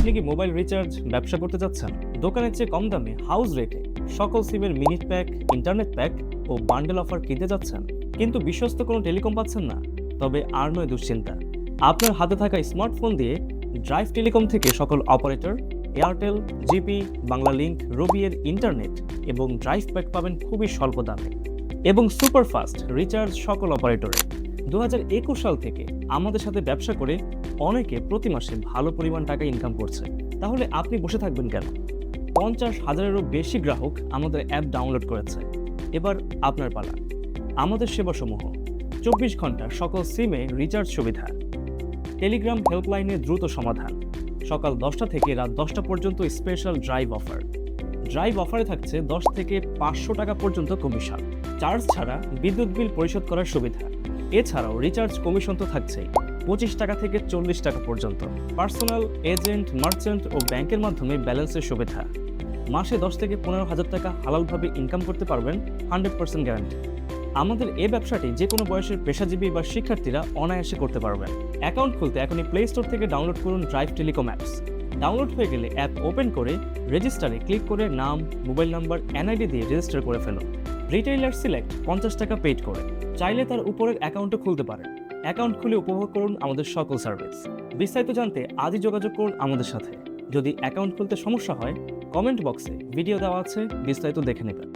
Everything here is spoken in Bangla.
আপনি কি মোবাইল রিচার্জ ব্যবসা করতে যাচ্ছেন? দোকানের চেয়ে কম দামে হাউস রেটে সকল সিমের মিনিট প্যাক ইন্টারনেট প্যাক ও বান্ডেল অফার কিনতে যাচ্ছেন। কিন্তু বিশ্বস্ত কোনো টেলিকম পাচ্ছেন না। তবে আর নয় দুশ্চিন্তা। আপনার হাতে থাকা স্মার্টফোন দিয়ে ড্রাইভ টেলিকম থেকে সকল অপারেটর এয়ারটেল জিপি বাংলা লিংক রবিয়ের ইন্টারনেট এবং ড্রাইভ প্যাক পাবেন খুবই স্বল্প দামে। এবং সুপারফাস্ট রিচার্জ সকল অপারেটরে দু হাজার একুশ সাল থেকে আমাদের সাথে ব্যবসা করে অনেকে প্রতি মাসে ভালো পরিমাণ টাকা ইনকাম করছে। তাহলে আপনি বসে থাকবেন কেন? পঞ্চাশ হাজারেরও বেশি গ্রাহক আমাদের অ্যাপ ডাউনলোড করেছে। এবার আপনার পালা। আমাদের সেবাসমূহ। চব্বিশ ঘণ্টা সকল সিমে রিচার্জ সুবিধা। টেলিগ্রাম হেল্পলাইনে দ্রুত সমাধান। সকাল দশটা থেকে রাত দশটা পর্যন্ত স্পেশাল ড্রাইভ অফার ড্রাইভ অফারে থাকছে দশ থেকে পাঁচশো টাকা পর্যন্ত কমিশন চার্জ ছাড়া বিদ্যুৎ বিল পরিশোধ করার সুবিধা। এছাড়াও রিচার্জ কমিশন তো থাকছেই। পঁচিশ টাকা থেকে চল্লিশ টাকা পর্যন্ত। পার্সোনাল এজেন্ট, মার্চেন্ট ও ব্যাংকের মাধ্যমে ব্যালেন্সের সুবিধা। মাসে দশ থেকে পনেরো হাজার টাকা হালালভাবে ইনকাম করতে পারবেন, হান্ড্রেড পার্সেন্ট গ্যারান্টি আমাদের এই ব্যবসাটি যে কোনো বয়সের পেশাজীবী বা শিক্ষার্থীরা অনায়াসে করতে পারবেন। অ্যাকাউন্ট খুলতে এখনই প্লে স্টোর থেকে ডাউনলোড করুন ড্রাইভ টেলিকম অ্যাপস ডাউনলোড হয়ে গেলে অ্যাপ ওপেন করে রেজিস্টারে ক্লিক করে নাম মোবাইল নাম্বার এনআইডি দিয়ে রেজিস্টার করে ফেলুন। রিটেইলার সিলেক্ট পঞ্চাশ টাকা পেড করে। চাইলে তার উপরের অ্যাকাউন্টও খুলতে পারেন। অ্যাকাউন্ট খুলে উপভোগ করুন আমাদের সকল সার্ভিস বিস্তারিত জানতে আজই যোগাযোগ করুন আমাদের সাথে। যদি অ্যাকাউন্ট খুলতে সমস্যা হয় কমেন্ট বক্সে ভিডিও দেওয়া আছে, বিস্তারিত দেখে নেবেন।